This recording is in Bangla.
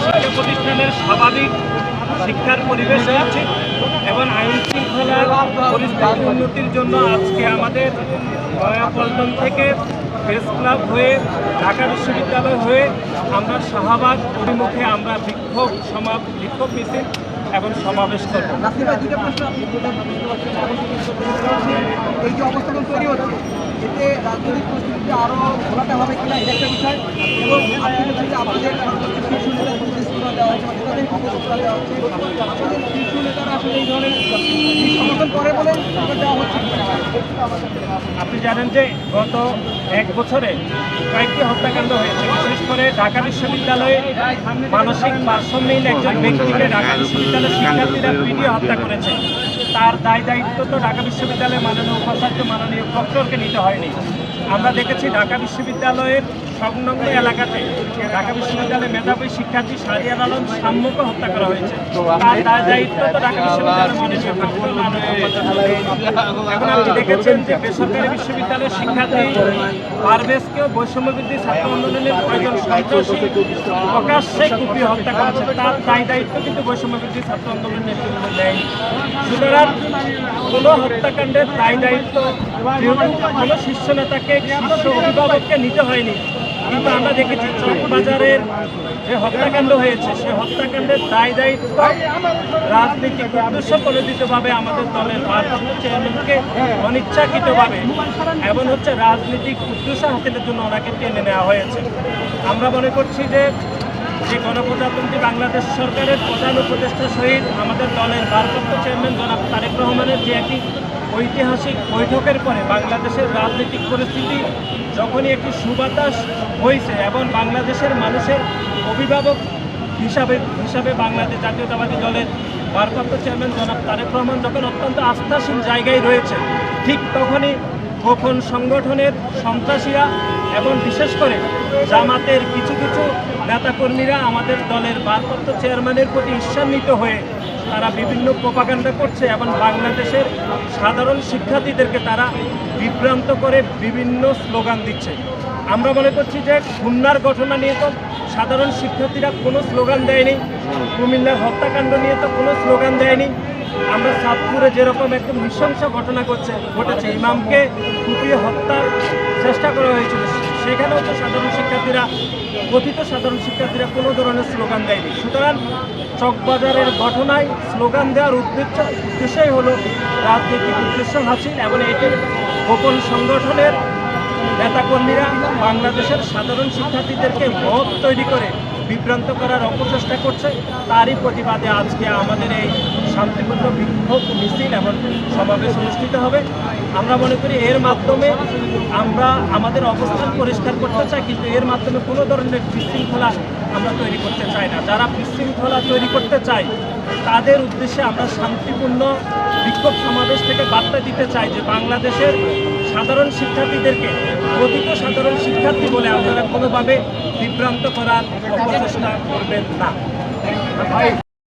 শিক্ষা প্রতিষ্ঠানের স্বাভাবিক শিক্ষার পরিবেশ নিশ্চিত এবং আইন শৃঙ্খলার পরিস্থিতি উন্নতির জন্য আজকে আমাদের নয়াপল্টন থেকে প্রেস ক্লাব হয়ে ঢাকা বিশ্ববিদ্যালয় হয়ে আমরা শাহবাগ অভিমুখে আমরা বিক্ষোভ সমাপ বিক্ষোভ মিছিল এবং সমাবেশ করব। এই যে অবস্থান তৈরি হচ্ছে এতে রাজনৈতিক পরিস্থিতিতে আরও ঘোলাটে হবে কিনা এটা একটা বিষয়। এবং আমাদের শীর্ষ নেতাদের দেওয়া হচ্ছে বা নেতাদের অবস্থা দেওয়া হচ্ছে। আমাদের শীর্ষ নেতারা আসলে এই ধরনের সমর্থন করে বলে দেওয়া হচ্ছে। আপনি জানেন যে গত এক বছরে কয়েকটি হত্যাকাণ্ড হয়েছে বিশেষ করে ঢাকা বিশ্ববিদ্যালয়ে মানসিক ভারসাম্যহীন একজন ব্যক্তিকে ঢাকা বিশ্ববিদ্যালয়ের শিক্ষার্থীরা পিটিয়ে হত্যা করেছে। তার দায় দায়িত্ব তো ঢাকা বিশ্ববিদ্যালয়ের মাননীয় উপাচার্য মাননীয় প্রক্টরকে নিতে হয়নি। আমরা দেখেছি ঢাকা বিশ্ববিদ্যালয়ের সংলগ্ন এলাকাতে ঢাকা বিশ্ববিদ্যালয়ের মেধাবী শিক্ষার্থী সারিয়ার আলম সাম্যকে হত্যা করা হয়েছে। তার দায় দায়িত্ব তো ঢাকা বিশ্ববিদ্যালয়ের এখন আপনি দেখেছেন যে বেসরকারি বিশ্ববিদ্যালয়ের শিক্ষার্থী পারভেজকেও বৈষম্যবৃদ্ধি ছাত্র আন্দোলনের কয়েকজন সন্ত্রাসী প্রকাশ্যে কুপিয়ে হত্যা করেছে। তার দায় দায়িত্ব কিন্তু বৈষম্যবৃদ্ধি ছাত্র আন্দোলনের নেতৃত্ব নেয় সুতরাং কোনো হত্যাকাণ্ডের দায় দায়িত্ব কোনো শীর্ষ নেতাকে, শীর্ষ অভিভাবককে নিতে হয়নি কিন্তু আমরা দেখেছি চকবাজারের যে হত্যাকাণ্ড হয়েছে, সে হত্যাকাণ্ডের দায় দায়িত্ব রাজনীতিক উদ্দেশ্য প্রণোদিতভাবে আমাদের দলের ভারপ্রাপ্ত চেয়ারম্যানকে অনিচ্ছাকৃতভাবে এবং হচ্ছে রাজনৈতিক উদ্দেশ্য হাসিলের জন্য ওনাকে টেনে নেওয়া হয়েছে। আমরা মনে করছি যে যে গণপ্রজাতন্ত্রী বাংলাদেশ সরকারের প্রধান উপদেষ্টা সহিত আমাদের দলের ভারপ্রাপ্ত চেয়ারম্যান জনাব তারেক রহমানের যে একটি ঐতিহাসিক বৈঠকের পরে বাংলাদেশের রাজনৈতিক পরিস্থিতি যখনই একটি সুবাতাস হয়েছে এবং বাংলাদেশের মানুষের অভিভাবক হিসাবে হিসাবে বাংলাদেশ জাতীয়তাবাদী দলের ভারপ্রাপ্ত চেয়ারম্যান জনাব তারেক রহমান যখন অত্যন্ত আস্থাশীল জায়গায় রয়েছে, ঠিক তখনই গোপন সংগঠনের সন্ত্রাসীরা এবং বিশেষ করে জামাতের কিছু কিছু নেতাকর্মীরা আমাদের দলের ভারপ্রাপ্ত চেয়ারম্যানের প্রতি ঈর্ষান্বিত হয়ে তারা বিভিন্ন প্রপাগান্ডা করছে এবং বাংলাদেশের সাধারণ শিক্ষার্থীদেরকে তারা বিভ্রান্ত করে বিভিন্ন স্লোগান দিচ্ছে। আমরা মনে করছি যে খুলনার ঘটনা নিয়ে তো সাধারণ শিক্ষার্থীরা কোনো স্লোগান দেয়নি, কুমিল্লার হত্যাকাণ্ড নিয়ে তো কোনো স্লোগান দেয়নি। আমরা সাতপুরে যেরকম একটা নৃশংস ঘটনা ঘটছে, ঘটেছে। ইমামকে কুপিয়ে হত্যার চেষ্টা করা হয়েছিল। সেখানেও তো সাধারণ শিক্ষার্থীরা, কথিত সাধারণ শিক্ষার্থীরা কোনো ধরনের স্লোগান দেয়নি। সুতরাং চকবাজারের ঘটনায় স্লোগান দেওয়ার উদ্দেশ্য, উদ্দেশ্যই হলো রাজনৈতিক উদ্দেশ্য হাসিল এবং এটি গোপন সংগঠনের নেতাকর্মীরা বাংলাদেশের সাধারণ শিক্ষার্থীদেরকে মত তৈরি করে বিভ্রান্ত করার অপচেষ্টা করছে। তারই প্রতিবাদে আজকে আমাদের এই শান্তিপূর্ণ বিক্ষোভ মিছিল এবং সমাবেশ অনুষ্ঠিত হবে। আমরা মনে করি এর মাধ্যমে আমরা আমাদের অবস্থান পরিষ্কার করতে চাই, কিন্তু এর মাধ্যমে কোনো ধরনের বিশৃঙ্খলা আমরা তৈরি করতে চাই না। যারা বিশৃঙ্খলা তৈরি করতে চায়, তাদের উদ্দেশ্যে আমরা শান্তিপূর্ণ বিক্ষোভ সমাবেশ থেকে বার্তা দিতে চাই যে বাংলাদেশের সাধারণ শিক্ষার্থীদেরকে, প্রকৃত সাধারণ শিক্ষার্থী বলে আপনারা কোনোভাবে বিভ্রান্ত করার অপচেষ্টা করবেন না।